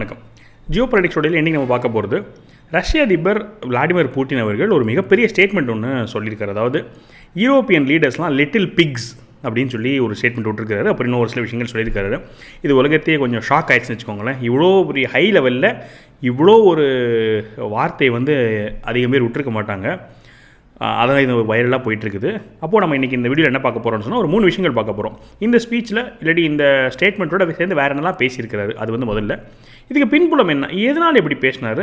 வணக்கம். ஜியோ உடையில் இன்றைக்கி நம்ம பார்க்க போகிறது ரஷ்ய அதிபர் விளாடிமிர் புட்டின் அவர்கள் ஒரு மிகப்பெரிய ஸ்டேட்மெண்ட் ஒன்று சொல்லியிருக்காரு. அதாவது யூரோப்பியன் லீடர்ஸ்லாம் லிட்டில் பிக்ஸ் அப்படின்னு சொல்லி ஒரு ஸ்டேட்மெண்ட் விட்டுருக்காரு. அப்புறம் இன்னும் ஒரு சில விஷயங்கள் சொல்லியிருக்காரு. இது உலகத்தையே கொஞ்சம் ஷாக் ஆயிடுச்சுன்னு வச்சுக்கோங்களேன். இவ்வளோ பெரிய ஹை லெவலில் இவ்வளோ ஒரு வார்த்தையை வந்து அதிகம் பேர் விட்டுருக்க மாட்டாங்க. அதான் இது வைரலாக போயிட்டுருக்குது. அப்போது நம்ம இன்றைக்கி இந்த வீடியோவில் என்ன பார்க்க போகிறோம்னு சொன்னால் ஒரு மூணு விஷயங்கள் பார்க்க போகிறோம் இந்த ஸ்பீச்சில் இல்லாட்டி இந்த ஸ்டேட்மெண்ட்டோட சேர்ந்து வேறு என்னெல்லாம் பேசியிருக்கிறாரு? அது வந்து முதல்ல. இதுக்கு பின்புலம் என்ன? எதனால் இப்படி பேசினார்?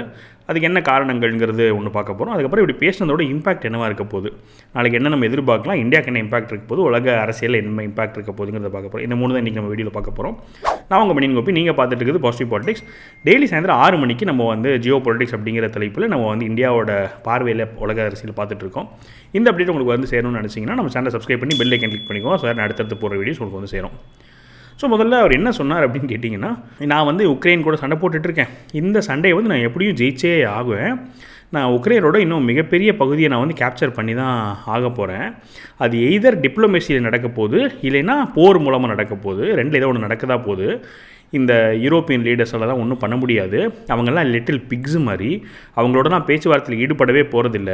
அதுக்கு என்ன காரணங்கள்ங்கிறது ஒன்று பார்க்க போகிறோம் அதுக்கப்புறம் இப்படி பேசினதோட இம்பாக்ட் என்னவாக இருக்க போகுது? நாளைக்கு என்ன நம்ம எதிர்பார்க்கலாம்? இந்தியாவுக்கு என்ன இம்பாக்ட் இருக்க போகுது? உலக அரசியலில் என்ன இம்பாக்ட் இருக்க போகுதுங்கிறத பார்க்க போகிறோம் இந்த மூணு தான் இன்றைக்கி நம்ம வீடியோவில் பார்க்க போகிறோம் நான் உங்கள் மணியின் கோப்பி நீங்கள் பார்த்துட்டு இருக்குது பாசிட்டிவ் பாலிடிக்ஸ் டெய்லி சாயந்தரம் ஆறு மணிக்கு நம்ம வந்து ஜியோ பாலிடிக்ஸ் அப்படிங்கிற தலைப்பில் நம்ம வந்து இந்தியாவோட பார்வையில் உலக அரசியல் பார்த்துட்ருக்கோம் இந்த அப்டேட் உங்களுக்கு வந்து சேரணும்னு நினச்சிங்கன்னா நம்ம சேனலை சப்ஸ்கிரைப் பண்ணி பெல் ஐக்கன் கிளிக் பண்ணிக்கோங்க. சார் அடுத்தடுத்து போகிற வீடியோஸ் உங்களுக்கு வந்து சேரும். ஸோ முதல்ல அவர் என்ன சொன்னார் அப்படின்னு கேட்டிங்கன்னா நான் வந்து உக்ரைன் கூட சண்டை போட்டுட்ருக்கேன். இந்த சண்டையை வந்து நான் எப்படியும் ஜெயிச்சே ஆகுவேன். நான் உக்ரைனோட இன்னும் மிகப்பெரிய பகுதியை நான் வந்து கேப்சர் பண்ணி தான் ஆக போகிறேன் அது எய்தர் டிப்ளமேசியில் நடக்க போகுது இல்லைன்னா போர் மூலமாக நடக்க போகுது. ரெண்டில் ஏதோ ஒன்று நடக்கதா போகுது. இந்த யூரோப்பியன் லீடர்ஸால் தான் ஒன்றும் பண்ண முடியாது. அவங்கெல்லாம் லிட்டில் பிக்ஸு மாதிரி. அவங்களோட நான் பேச்சுவார்த்தையில் ஈடுபடவே போகிறதில்ல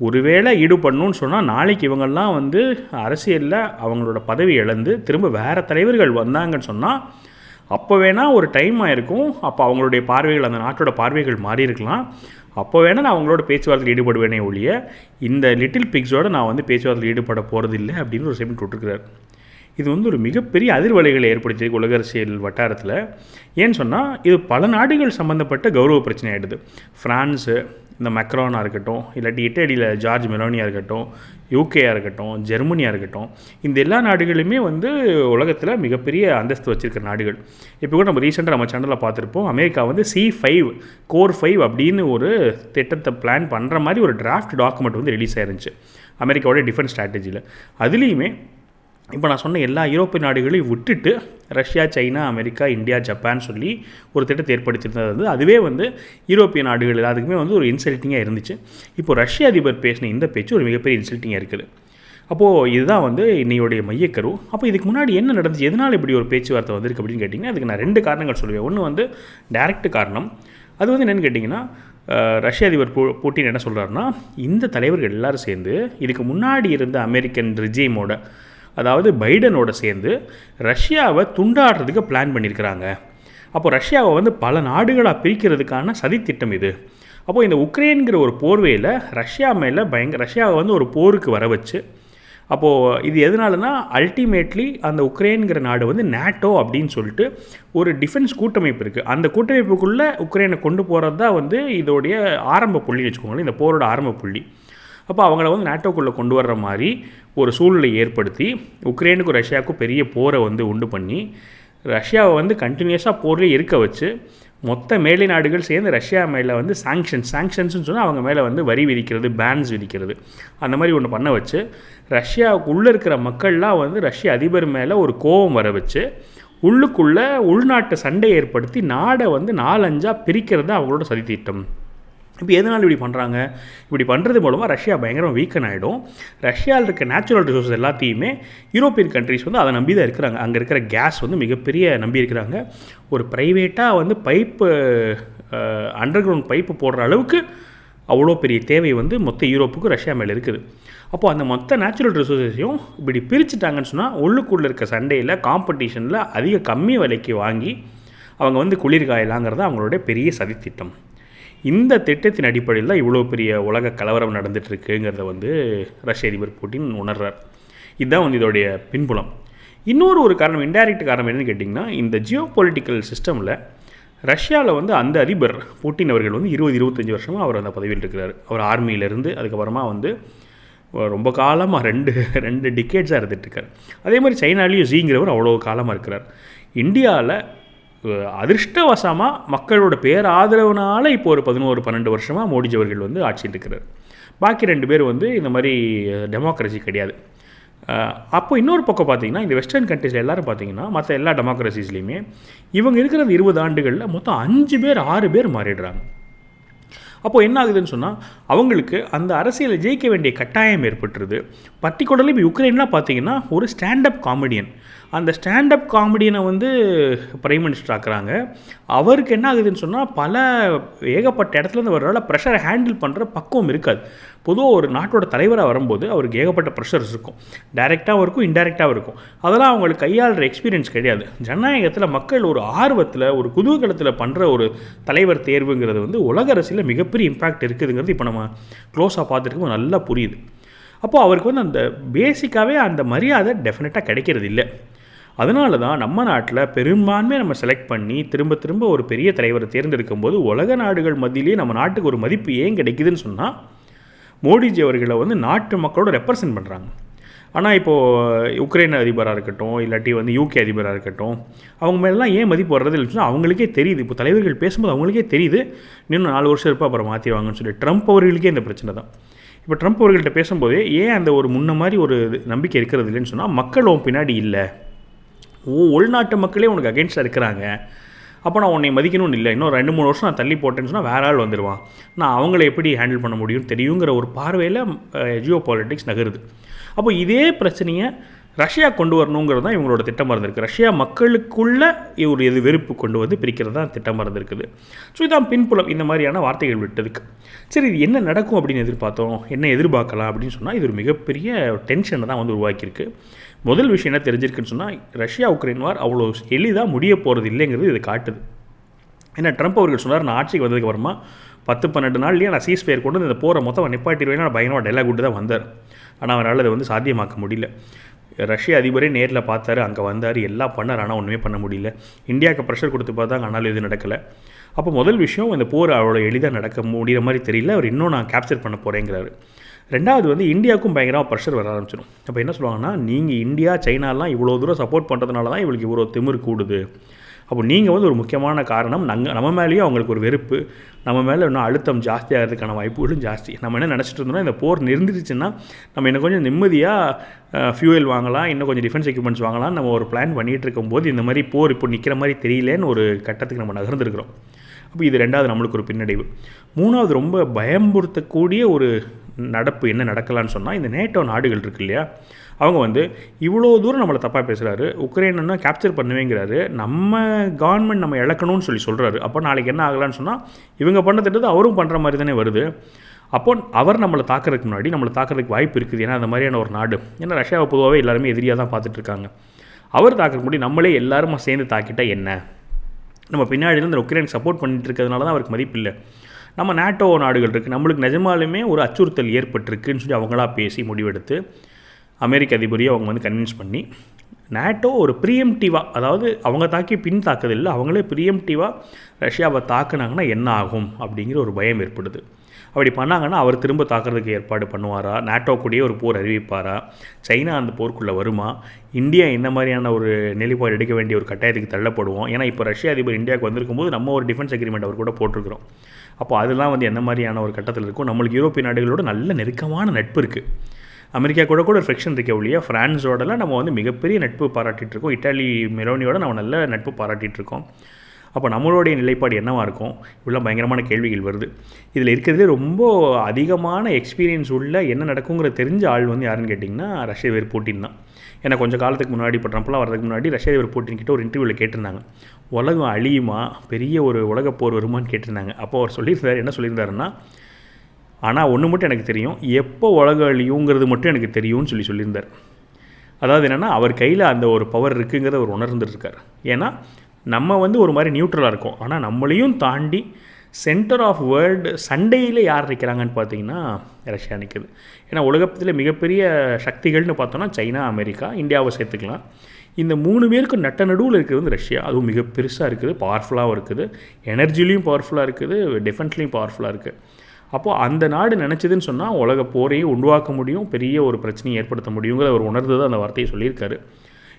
ஒருவேளை ஈடுபடணும்னு சொன்னால் நாளைக்கு இவங்கெல்லாம் வந்து அரசியலில் அவங்களோட பதவி இழந்து திரும்ப வேறு தலைவர்கள் வந்தாங்கன்னு சொன்னால் அப்போ வேணால் ஒரு டைம் ஆகிருக்கும் அப்போ அவங்களுடைய பார்வைகள் அந்த நாட்டோட பார்வைகள் மாறி இருக்கலாம். அப்போ வேணால் நான் அவங்களோட பேச்சுவார்த்தையில் ஈடுபடுவேனே ஒழிய இந்த லிட்டில் பிக்ஸோடு நான் வந்து பேச்சுவார்த்தையில் ஈடுபட போகிறதில்லை அப்படின்னு ஒரு ஸ்டேட்மெண்ட் விட்டுருக்கிறார் இது வந்து ஒரு மிகப்பெரிய அதிர்வலைகளை ஏற்படுத்தியிருக்கு உலக அரசியல் வட்டாரத்தில். ஏன்னு சொன்னால் இது பல நாடுகள் சம்மந்தப்பட்ட கௌரவ பிரச்சனை ஆகிடுது ஃப்ரான்ஸு இந்த மெக்ரானாக இருக்கட்டும் இல்லாட்டி இட்டலியில் ஜார்ஜ் மெலோனியாக இருக்கட்டும் யூகேயாக இருக்கட்டும் ஜெர்மனியாக இருக்கட்டும் இந்த எல்லா நாடுகளுமே வந்து உலகத்தில் மிகப்பெரிய அந்தஸ்து வச்சுருக்கிற நாடுகள். இப்போ கூட நம்ம ரீசெண்டாக நம்ம சேனலில் பார்த்துருப்போம் அமெரிக்கா வந்து சி ஃபைவ் கோர் ஃபைவ் அப்படின்னு ஒரு திட்டத்தை பிளான் பண்ணுற மாதிரி ஒரு டிராஃப்ட் டாக்குமெண்ட் வந்து ரிலீஸ் ஆயிருந்துச்சு. அமெரிக்காவோட டிஃபென்ஸ் ஸ்ட்ராட்டஜியில் அதுலேயுமே இப்போ நான் சொன்ன எல்லா யூரோப்பிய நாடுகளையும் விட்டுட்டு Russia China America India Japan சொல்லி ஒரு திட்டத்தை ஏற்படுத்தியிருந்தது. வந்து அதுவே வந்து யூரோப்பிய நாடுகள் எல்லாத்துக்குமே வந்து ஒரு இன்சல்ட்டிங்காக இருந்துச்சு. இப்போ ரஷ்ய அதிபர் பேசின இந்த பேச்சு ஒரு மிகப்பெரிய இன்சல்ட்டிங்காக இருக்குது. அப்போது இதுதான் வந்து இன்னையோடைய மையக்கரு. அப்போ இதுக்கு முன்னாடி என்ன நடந்துச்சு? எதனால் இப்படி ஒரு பேச்சுவார்த்தை வந்திருக்கு அப்படின்னு கேட்டிங்கன்னா அதுக்கு நான் ரெண்டு காரணங்கள் சொல்லுவேன். ஒன்று வந்து டைரக்ட் காரணம். அது வந்து என்னென்னு கேட்டிங்கன்னா ரஷ்ய அதிபர் பூ பூட்டின் என்ன சொல்கிறாருன்னா இந்த தலைவர்கள் எல்லோரும் சேர்ந்து இதுக்கு முன்னாடி இருந்த அமெரிக்கன் ரிஜியமோட அதாவது பைடனோட சேர்ந்து ரஷ்யாவை துண்டாடுறதுக்கு பிளான் பண்ணியிருக்கிறாங்க. அப்போ ரஷ்யாவை வந்து பல நாடுகளாக பிரிக்கிறதுக்கான சதித்திட்டம் இது. அப்போது இந்த உக்ரைன்கிற ஒரு போர்வையில் ரஷ்யா மேலே பயங்கர ரஷ்யாவை வந்து ஒரு போருக்கு வர வச்சு அப்போது இது எதனாலனா அல்டிமேட்லி அந்த உக்ரைனுங்கிற நாடு வந்து நேட்டோ அப்படின்னு சொல்லிட்டு ஒரு டிஃபென்ஸ் கூட்டமைப்பு இருக்குது அந்த கூட்டமைப்புக்குள்ளே உக்ரைனை கொண்டு போகிறது தான் வந்து இதோடைய ஆரம்ப புள்ளி வச்சுக்கோங்களேன் இந்த போரோட ஆரம்ப புள்ளி. அப்போ அவங்கள வந்து நாட்டோக்குள்ளே கொண்டு வர்ற மாதிரி ஒரு சூழ்நிலை ஏற்படுத்தி உக்ரைனுக்கும் ரஷ்யாவுக்கும் பெரிய போரை வந்து உண்டு பண்ணி ரஷ்யாவை வந்து கண்டினியூஸாக போர்லேயே இருக்க வச்சு மொத்த மேலை நாடுகள் சேர்ந்து ரஷ்யா மேலே வந்து சாங்ஷன்ஸ் சாங்ஷன்ஸ்னு சொன்னால் அவங்க மேலே வந்து வரி விதிக்கிறது பேன்ஸ் விதிக்கிறது. அந்த மாதிரி ஒன்று பண்ண வச்சு ரஷ்யாவுக்கு உள்ளே இருக்கிற மக்கள்லாம் வந்து ரஷ்ய அதிபர் மேலே ஒரு கோபம் வர வச்சு உள்ளுக்குள்ளே உள்நாட்டு சண்டை ஏற்படுத்தி நாடை வந்து நாலஞ்சாக பிரிக்கிறது அவங்களோட சதித்திட்டம். இப்போ எதனால் இப்படி பண்ணுறாங்க இப்படி பண்ணுறது மூலமாக ரஷ்யா பயங்கரம் வீக்கன் ஆகிடும் ரஷ்யாவில் இருக்க நேச்சுரல் ரிசோர்ஸ் எல்லாத்தையுமே யூரோப்பியன் கண்ட்ரிஸ் வந்து அதை நம்பி தான் இருக்கிறாங்க. அங்கே இருக்கிற கேஸ் வந்து மிகப்பெரிய நம்பி இருக்கிறாங்க. ஒரு ப்ரைவேட்டாக வந்து பைப்பு அண்டர் கிரவுண்ட் பைப்பு போடுற அளவுக்கு அவ்வளோ பெரிய தேவை வந்து மொத்த யூரோப்புக்கு ரஷ்யா மேலே இருக்குது. அப்போது அந்த மொத்த நேச்சுரல் ரிசோர்ஸையும் இப்படி பிரிச்சுட்டாங்கன்னு சொன்னால் உள்ளுக்குள்ளே இருக்க சண்டையில் காம்படிஷனில் அதிக கம்மி விலைக்கு வாங்கி அவங்க வந்து குளிர்காயலாங்கிறது அவங்களுடைய பெரிய சதித்திட்டம். இந்த திட்டத்தின் அடிப்படையில் தான் இவ்வளோ பெரிய உலக கலவரம் நடந்துகிட்ருக்குங்கிறத வந்து ரஷ்ய அதிபர் புட்டின் உணர்றார். இதுதான் வந்து இதோடைய பின்புலம். இன்னொரு ஒரு காரணம் இன்டைரக்ட் காரணம் என்னென்னு கேட்டிங்கன்னா இந்த ஜியோ பொலிட்டிக்கல் சிஸ்டமில் ரஷ்யாவில் வந்து அந்த அதிபர் புட்டின் அவர்கள் வந்து இருபது இருபத்தஞ்சி வருஷமாக அவர் அந்த பதவியில் இருக்கிறார். அவர் ஆர்மியிலேருந்து அதுக்கப்புறமா வந்து ரொம்ப காலமாக ரெண்டு ரெண்டு டிக்கேட்ஸாக இருந்துகிட்ருக்கார் அதே மாதிரி சைனாலேயும் ஜீங்கிறவர் அவ்வளோ காலமாக இருக்கிறார். இந்தியாவில் அதிர்ஷ்டவசமாக மக்களோட பேர் ஆதரவுனால இப்போ ஒரு பதினோரு பன்னெண்டு வருஷமாக மோடிஜி அவர்கள் வந்து ஆட்சியில் இருக்கிறார். பாக்கி ரெண்டு பேர் வந்து இந்த மாதிரி டெமோக்ரஸி கிடையாது. அப்போ இன்னொரு பக்கம் பார்த்தீங்கன்னா இந்த வெஸ்டர்ன் கண்ட்ரீஸில் எல்லோரும் பார்த்தீங்கன்னா மற்ற எல்லா டெமோக்ரஸிஸ்லேயுமே இவங்க இருக்கிற இருபது ஆண்டுகளில் மொத்தம் அஞ்சு பேர் ஆறு பேர் மாறிடுறாங்க. அப்போது என்ன ஆகுதுன்னு சொன்னால் அவங்களுக்கு அந்த அரசியலை ஜெயிக்க வேண்டிய கட்டாயம் ஏற்பட்டுருது. பர்டிகுலர்லி இப்போ யுக்ரைன்லாம் பார்த்தீங்கன்னா ஒரு ஸ்டாண்டப் காமெடியன் அந்த ஸ்டாண்டப் காமெடியனை வந்து பிரைம் மினிஸ்டர் ஆக்குறாங்க. அவருக்கு என்ன ஆகுதுன்னு சொன்னால் பல ஏகப்பட்ட இடத்துலேருந்து வர்றதால ப்ரெஷரை ஹேண்டில் பண்ணுற பக்குவம் இருக்காது. பொதுவாக ஒரு நாட்டோட தலைவராக வரும்போது அவருக்கு ஏகப்பட்ட ப்ரெஷர்ஸ் இருக்கும். டைரெக்டாகவும் இருக்கும் இன்டைரக்டாகவும் இருக்கும். அதெல்லாம் அவங்களுக்கு கையாளுற எக்ஸ்பீரியன்ஸ் கிடையாது. ஜனநாயகத்தில் மக்கள் ஒரு ஆர்வத்தில் ஒரு குதூகலத்தில் பண்ணுற ஒரு தலைவர் தேர்வுங்கிறது வந்து உலக அரசியலில் மிகப்பெரிய இம்பாக்ட் இருக்குதுங்கிறது இப்போ நம்ம க்ளோஸாக பார்த்துருக்கோம் நல்லா புரியுது. அப்போது அவருக்கு வந்து அந்த பேசிக்காகவே அந்த மரியாதை டெஃபினட்டாக கிடைக்கிறது இல்லை அதனால தான் நம்ம நாட்டில் பெரும்பான்மையை நம்ம செலக்ட் பண்ணி திரும்ப திரும்ப ஒரு பெரிய தலைவரை தேர்ந்தெடுக்கும் போது உலக நாடுகள் மத்தியிலேயே நம்ம நாட்டுக்கு ஒரு மதிப்பு ஏன் கிடைக்குதுன்னு சொன்னால் மோடிஜி அவர்களை வந்து நாட்டு மக்களோட ரெப்ரசன்ட் பண்ணுறாங்க ஆனால் இப்போது உக்ரைன் அதிபராக இருக்கட்டும் இல்லாட்டி வந்து யூகே அதிபராக இருக்கட்டும் அவங்க மேலாம் ஏன் மதிப்பு வர்றது அவங்களுக்கே தெரியுது. இப்போ தலைவர்கள் பேசும்போது அவங்களுக்கே தெரியுது. இன்னும் நாலு வருஷம் இருப்பா அப்புறம் மாற்றிடுவாங்கன்னு சொல்லி ட்ரம்ப் அவர்களுக்கே இந்த பிரச்சனை தான். இப்போ ட்ரம்ப் அவர்கள்ட்ட பேசும்போதே ஏன் அந்த ஒரு முன்ன மாதிரி ஒரு நம்பிக்கை இருக்கிறது இல்லைன்னு சொன்னால் மக்கள் உன் பின்னாடி இல்லை. உன் உள்நாட்டு மக்களே உனக்கு அகேன்ஸ்டாக இருக்கிறாங்க. அப்போ நான் உன்னை மதிக்கணும்னு இல்லை. இன்னும் ரெண்டு மூணு வருஷம் நான் தள்ளி போட்டேன்னு சொன்னால் வேற ஆள் வந்துடுவான் நான் அவங்கள எப்படி ஹேண்டில் பண்ண முடியும் தெரியுங்கிற ஒரு பார்வையில் ஜியோ பாலிட்டிக்ஸ் நகருது. அப்போ இதே பிரச்சனையை ரஷ்யா கொண்டு வரணுங்கிறது தான் இவங்களோட திட்டமாக இருந்திருக்கு. ரஷ்யா மக்களுக்குள்ள ஒரு எது வெறுப்பு கொண்டு வந்து பிரிக்கிறது தான் திட்டமாக இருந்திருக்குது. ஸோ இதான் பின்புலம். இந்த மாதிரியான வார்த்தைகள் விட்டதுக்கு. சரி இது என்ன நடக்கும் அப்படின்னு எதிர்பார்த்தோம்? என்ன எதிர்பார்க்கலாம் அப்படின்னு சொன்னால் இது ஒரு மிகப்பெரிய டென்ஷனை தான் வந்து உருவாக்கியிருக்கு. முதல் விஷயம் என்ன தெரிஞ்சிருக்குன்னு சொன்னால் ரஷ்யா உக்ரைன் வார் அவ்வளோ எளிதாக முடிய போகிறது இல்லைங்கிறது இது காட்டுது. ஏன்னா ட்ரம்ப் அவர்கள் சொன்னார் நான் ஆட்சிக்கு வந்ததுக்கு அப்புறமா பத்து பன்னெண்டு நாள்லேயே நான் சீஸ் பேர் கொண்டு வந்து இந்த போகிற மொத்தம் நிப்பாட்டிடுவேன் நான் பயங்கரமாக டைலாக் விட்டு தான் வந்தார். ஆனால் அவரால் அதை வந்து சாத்தியமாக்க முடியல. ரஷ்ய அதிபரே நேரில் பார்த்தாரு அங்கே வந்தார் எல்லாம் பண்ணார் ஆனால் ஒன்றுமே பண்ண முடியல. இந்தியாவுக்கு ப்ரெஷர் கொடுத்து பார்த்தாங்க ஆனாலும் இது நடக்கலை. அப்போ முதல் விஷயம் இந்த போர் அவ்வளோ எளிதாக நடக்க முடிகிற மாதிரி தெரியல. அவர் இன்னும் நான் கேப்சர் பண்ண போகிறேங்கிறாரு ரெண்டாவது வந்து இந்தியாவுக்கும் பயங்கரமாக ப்ரெஷர் வர ஆரம்பிச்சிடும் அப்போ என்ன சொல்லுவாங்கன்னா நீங்கள் இந்தியா சைனாலாம் இவ்வளோ தூரம் சப்போர்ட் பண்ணுறதுனால தான் இவளுக்கு இவ்வளோ திமிர் கூடுது. அப்போ நீங்கள் வந்து ஒரு முக்கியமான காரணம் நாங்கள் நம்ம மேலேயும் அவங்களுக்கு ஒரு வெறுப்பு நம்ம மேலே இன்னும் அழுத்தம் ஜாஸ்தியாகிறதுக்கான வாய்ப்புகளும் ஜாஸ்தி. நம்ம என்ன நினச்சிட்டு இருந்தோம்னா இந்த போர் நிறுந்துருச்சுன்னா நம்ம இன்னும் கொஞ்சம் நிம்மதியாக ஃபியூயல் வாங்கலாம் இன்னும் கொஞ்சம் டிஃபென்ஸ் எக்யூப்மெண்ட்ஸ் வாங்கலாம் நம்ம ஒரு பிளான் பண்ணிகிட்டு இருக்கும்போது இந்த மாதிரி போர் இப்போ நிற்கிற மாதிரி தெரியலேன்னு ஒரு கட்டத்துக்கு நம்ம நகர்ந்துருக்குறோம். அப்போ இது ரெண்டாவது நம்மளுக்கு ஒரு பின்னடைவு. மூணாவது ரொம்ப பயம்புறுத்தக்கூடிய ஒரு நடப்பு என்ன நடக்கலான்னு சொன்னால் இந்த நேட்டோ நாடுகள் இருக்கு இல்லையா அவங்க வந்து இவ்வளோ தூரம் நம்மளை தப்பாக பேசுகிறாரு உக்ரைன்னா கேப்சர் பண்ணுவேங்கிறாரு நம்ம கவர்மெண்ட் நம்ம இழக்கணும்னு சொல்லி சொல்கிறாரு அப்போ நாளைக்கு என்ன ஆகலான்னு சொன்னால் இவங்க பண்ண திட்டத்தை அவரும் பண்ணுற மாதிரி தானே வருது. அப்போ அவர் நம்மளை தாக்குறதுக்கு முன்னாடி நம்மளை தாக்குறதுக்கு வாய்ப்பு இருக்குது. ஏன்னா அந்த மாதிரியான ஒரு நாடு. ஏன்னா ரஷ்யாவை பொதுவாகவே எல்லாருமே எதிரியாக தான் பார்த்துட்ருக்காங்க அவர் தாக்குறதுக்கு முன்னாடி நம்மளே எல்லாருமா சேர்ந்து தாக்கிட்டால் என்ன? நம்ம பின்னாடி இந்த உக்ரைன் சப்போர்ட் பண்ணிட்டு இருக்கிறதுனால தான் அவருக்கு மதிப்பு இல்லை. நம்ம நேட்டோ நாடுகள் இருக்குது நம்மளுக்கு நிஜமாலுமே ஒரு அச்சுறுத்தல் ஏற்பட்டிருக்குன்னு சொல்லி அவங்களா பேசி முடிவெடுத்து அமெரிக்க அதிபரையும் அவங்க வந்து கன்வின்ஸ் பண்ணி நேட்டோ ஒரு ப்ரியம்டிவாக அதாவது அவங்க தாக்கி பின் தாக்குதில்லை அவங்களே ப்ரியம்டிவாக ரஷ்யாவை தாக்குனாங்கன்னா என்ன ஆகும் அப்படிங்கிற ஒரு பயம் ஏற்படுது. அப்படி பண்ணாங்கன்னா அவர் திரும்ப தாக்குறதுக்கு ஏற்பாடு பண்ணுவாரா? நேட்டோ கூடயே ஒரு போர் அறிவிப்பாரா? சைனா அந்த போருக்குள்ளே வருமா? இந்தியா இந்த மாதிரியான ஒரு நிலைப்பாடு எடுக்க வேண்டிய ஒரு கட்டாயத்துக்கு தள்ளப்படுவோம். ஏன்னா இப்போ ரஷ்ய அதிபர் இந்தியாவுக்கு வந்திருக்கும் போது நம்ம ஒரு டிஃபென்ஸ் அக்ரிமெண்ட் அவர் கூட போட்டிருக்கிறோம். அப்போ அதெல்லாம் வந்து என்ன மாதிரியான ஒரு கட்டத்தில் இருக்கும் நம்மளுக்கு யூரோப்பிய நாடுகளோட நல்ல நெருக்கமான நட்பு இருக்குது அமெரிக்கா கூட கூட ஃப்ரிக்ஷன் இருக்க ஒழிய ஃப்ரான்ஸோடலாம் நம்ம வந்து மிகப்பெரிய நட்பு பாராட்டிகிட்ருக்கோம் இட்டாலி மெரோனியோட நம்ம நல்ல நட்பு பாராட்டிகிட்ருக்கோம் அப்போ நம்மளுடைய நிலைப்பாடு என்னவாக இருக்கும்? இவ்வளோ பயங்கரமான கேள்விகள் வருது. இதில் இருக்கிறதுலே ரொம்ப அதிகமான எக்ஸ்பீரியன்ஸ் உள்ள என்ன நடக்குங்கிற தெரிஞ்ச ஆள் வந்து யாருன்னு கேட்டிங்கன்னா ரஷ்ய வேறு புட்டின் தான். ஏன்னா கொஞ்சம் காலத்துக்கு முன்னாடி இப்போ ட்ரம்ப்லாம் வரதுக்கு முன்னாடி ரஷ்ய அதிபர் புட்டின் கிட்ட ஒரு இன்டர்வியூவில் கேட்டிருந்தாங்க. உலகம் அழியுமா? பெரிய ஒரு உலகப்போர் வருமான்னு கேட்டிருந்தாங்க. அப்போ அவர் சொல்லியிருந்தார். என்ன சொல்லியிருந்தாருன்னா ஆனால் ஒன்று மட்டும் எனக்கு தெரியும். எப்போ உலகம் அழியுங்கிறது மட்டும் எனக்கு தெரியும்னு சொல்லி சொல்லியிருந்தார். அதாவது என்னென்னா அவர் கையில் அந்த ஒரு பவர் இருக்குங்கிறத அவர் உணர்ந்துருக்கார் ஏன்னா நம்ம வந்து ஒரு மாதிரி நியூட்ரலாக இருக்கோம். ஆனால் நம்மளையும் தாண்டி சென்டர் ஆஃப் வேர்ல்டு சண்டையில் யார் நிற்கிறாங்கன்னு பார்த்தீங்கன்னா ரஷ்யா நிற்குது ஏன்னா உலகத்தில் மிகப்பெரிய சக்திகள்னு பார்த்தோன்னா சைனா அமெரிக்கா இந்தியாவை சேர்த்துக்கலாம். இந்த மூணு பேருக்கு நட்ட நடுவில் இருக்கிறது வந்து ரஷ்யா. அதுவும் மிக பெருசாக இருக்குது. பவர்ஃபுல்லாகவும் இருக்குது. எனர்ஜிலையும் பவர்ஃபுல்லாக இருக்குது. டிஃபென்ஸ்லேயும் பவர்ஃபுல்லாக இருக்குது அப்போது அந்த நாடு நினச்சதுன்னு சொன்னால் உலக போரையும் உருவாக்க முடியும். பெரிய ஒரு பிரச்சனையை ஏற்படுத்த முடியுங்கிற ஒரு உணர்ந்து தான் அந்த வார்த்தையை சொல்லியிருக்காரு.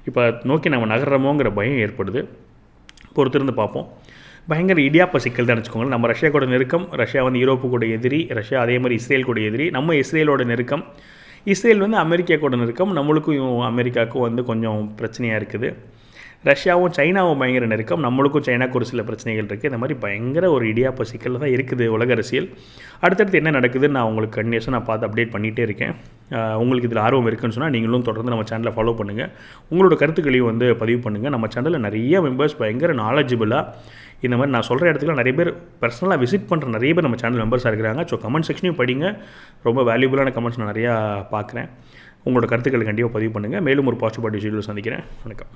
இப்போ நோக்கி நம்ம நகர்றமோங்கிற பயம் ஏற்படுது. பொறுத்திருந்து பார்ப்போம். பயங்கர இடியாப்ப சிக்கல் தான் வச்சுக்கோங்களேன் நம்ம ரஷ்யா கூட நெருக்கம் ரஷ்யா வந்து யூரோப்பு கூட எதிரி ரஷ்யா அதே மாதிரி இஸ்ரேல் கூட எதிரி நம்ம இஸ்ரேலோட நெருக்கம். இஸ்ரேல் வந்து அமெரிக்கா கூட நெருக்கம் நம்மளுக்கும் அமெரிக்காவுக்கும் வந்து கொஞ்சம் பிரச்சனையாக இருக்குது. ரஷ்யாவும் சைனாவும் பயங்கர நெருக்கம் நம்மளுக்கும் சைனாக்கு ஒரு சில பிரச்சனைகள் இருக்குது இந்த மாதிரி பயங்கர ஒரு இடியாப்ப சிக்கல் தான் இருக்குது உலக அரசியல். அடுத்தடுத்து என்ன நடக்குதுன்னு நான் உங்களுக்கு கண்டினியூஸாக நான் பார்த்து அப்டேட் பண்ணிகிட்டே இருக்கேன். உங்களுக்கு இதில் ஆர்வம் இருக்குன்னு சொன்னால் நீங்களும் தொடர்ந்து நம்ம சேனலை ஃபாலோ பண்ணுங்கள் உங்களோட கருத்துக்களையும் வந்து பதிவு பண்ணுங்கள் நம்ம சேனலில் நிறைய மெம்பர்ஸ் பயங்கர நாலேஜபிளாக இந்த மாதிரி நான் சொல்கிற இடத்துல நிறைய பேர் பர்சனலாக விசிட் பண்ணுற நிறைய பேர் நம்ம சேனல் மெம்பர்ஸாக இருக்கிறாங்க. ஸோ கமெண்ட் செக்ஷனையும் படிங்க. ரொம்ப வேல்யூபுளான கமெண்ட்ஸ் நான் நிறையா பார்க்குறேன். உங்களோட கருத்துக்களை கண்டிப்பாக பதிவு பண்ணுங்கள் மேலும் ஒரு பாசிட்டிவ் பாட்டி சந்திக்கிறேன். வணக்கம்.